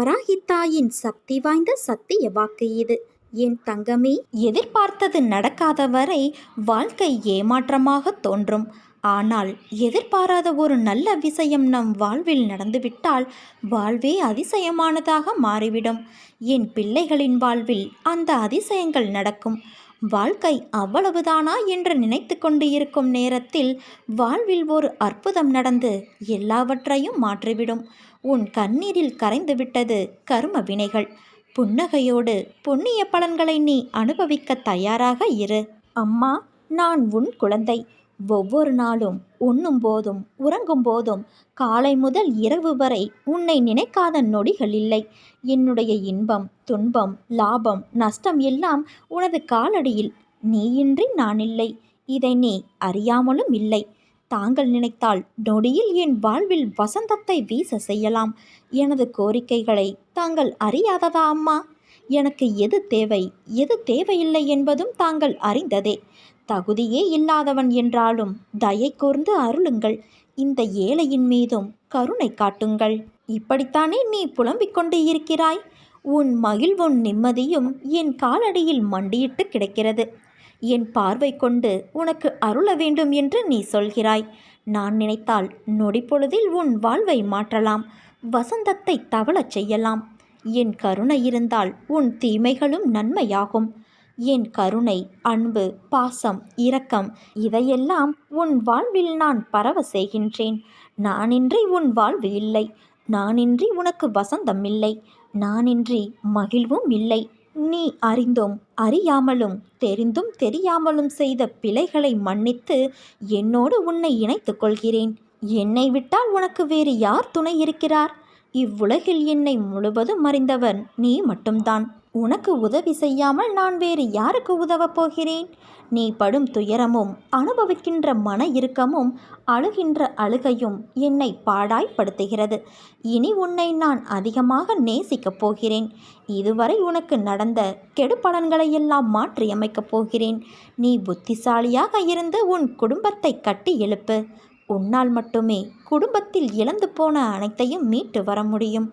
வராகித்தாயின் சக்தி வாய்ந்த சத்திய வாக்கு இது. என் தங்கமே எதிர்பார்த்தது நடக்காத வரை வாழ்க்கை ஏமாற்றமாக தோன்றும். ஆனால் எதிர்பாராத ஒரு நல்ல விஷயம் நம் வாழ்வில் நடந்துவிட்டால் வாழ்வே அதிசயமானதாக மாறிவிடும். என் பிள்ளைகளின் வாழ்வில் அந்த அதிசயங்கள் நடக்கும். வாழ்க்கை அவ்வளவுதானா என்று நினைத்து கொண்டு இருக்கும் நேரத்தில் வாழ்வில் ஒரு அற்புதம் நடந்து எல்லாவற்றையும் மாற்றிவிடும். உன் கண்ணீரில் கரைந்துவிட்டது கர்ம வினைகள். புன்னகையோடு புண்ணிய பலன்களை நீ அனுபவிக்க தயாராக இரு. அம்மா நான் உன் குழந்தை. ஒவ்வொரு நாளும் உண்ணும் போதும் உறங்கும் போதும் காலை முதல் இரவு வரை உன்னை நினைக்காத நொடிகள் இல்லை. என்னுடைய இன்பம் துன்பம் லாபம் நஷ்டம் எல்லாம் உனது காலடியில். நீயின்றி நான் இல்லை. இதை நீ அறியாமலும் இல்லை. தாங்கள் நினைத்தால் நொடியில் என் வாழ்வில் வசந்தத்தை வீச செய்யலாம். எனது கோரிக்கைகளை தாங்கள் அறியாததா அம்மா? எனக்கு எது தேவை எது தேவையில்லை என்பதும் தாங்கள் அறிந்ததே. தகுதியே இல்லாதவன் என்றாலும் தயை கூர்ந்து அருளுங்கள். இந்த ஏழையின் மீதும் கருணை காட்டுங்கள். இப்படித்தானே நீ புலம்பிக் கொண்டு இருக்கிறாய்? உன் மகிழ்வும் நிம்மதியும் என் காலடியில் மண்டியிட்டு கிடக்கிறது. என் பார்வை கொண்டு உனக்கு அருள வேண்டும் என்று நீ சொல்கிறாய். நான் நினைத்தால் நொடிப்பொழுதில் உன் வாழ்வை மாற்றலாம். வசந்தத்தை தவளச் செய்யலாம். என் கருணை இருந்தால் உன் தீமைகளும் நன்மையாகும். என் கருணை அன்பு பாசம் இரக்கம் இதையெல்லாம் உன் வாழ்வில் நான் பரவ செய்கின்றேன். நானின்றி உன் வாழ்வு இல்லை. நானின்றி உனக்கு வசந்தம் இல்லை. நானின்றி மகிழ்வும் இல்லை. நீ அறிந்தும் அறியாமலும் தெரிந்தும் தெரியாமலும் செய்த பிழைகளை மன்னித்து என்னோடு உன்னை இணைத்துக் கொள்கிறேன். என்னை விட்டால் உனக்கு வேறு யார் துணை இருக்கிறார்? இவ்வுலகில் என்னை முழுவதும் அறிந்தவன் நீ மட்டும்தான். உனக்கு உதவி செய்யாமல் நான் வேறு யாருக்கு உதவப் போகிறேன்? நீ படும் துயரமும் அனுபவிக்கின்ற மன இறுக்கமும் அழுகின்ற அழுகையும் என்னை பாடாய்ப்படுத்துகிறது. இனி உன்னை நான் அதிகமாக நேசிக்கப் போகிறேன். இதுவரை உனக்கு நடந்த கெடுபலன்களையெல்லாம் மாற்றியமைக்கப் போகிறேன். நீ புத்திசாலியாக இருந்து உன் குடும்பத்தை கட்டி எழுப்பு. உன்னால் மட்டுமே குடும்பத்தில் இழந்து போன அனைத்தையும் மீட்டு வர முடியும்.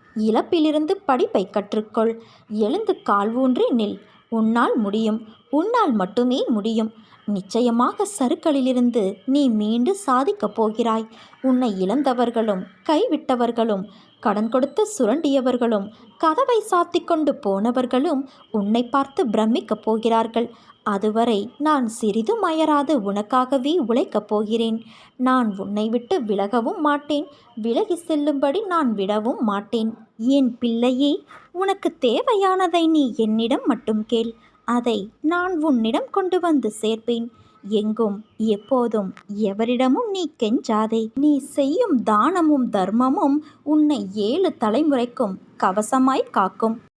இழப்பிலிருந்து படிப்பை கற்றுக்கொள். எழுந்து கால் ஊன்றி நில். உன்னால் முடியும். உன்னால் மட்டுமே முடியும். நிச்சயமாக சருக்களிலிருந்து நீ மீண்டு சாதிக்கப் போகிறாய். உன்னை இழந்தவர்களும் கைவிட்டவர்களும் கடன் கொடுத்து சுரண்டியவர்களும் கதவை சாத்தி கொண்டு போனவர்களும் உன்னை பார்த்து பிரமிக்கப் போகிறார்கள். அதுவரை நான் சிறிதும் அயராது உனக்காகவே உழைக்கப் போகிறேன். நான் உன்னை விட்டு விலகவும் மாட்டேன். விலகி செல்லும்படி நான் விடவும் மாட்டேன். என் பிள்ளையே உனக்கு தேவையானதை நீ என்னிடம் மட்டும் கேள். அதை நான் உன்னிடம் கொண்டு வந்து சேர்ப்பேன். எங்கும் எப்போதும் எவரிடமும் நீ கெஞ்சாதே. நீ செய்யும் தானமும் தர்மமும் உன்னை ஏழு தலைமுறைக்கும் கவசமாய் காக்கும்.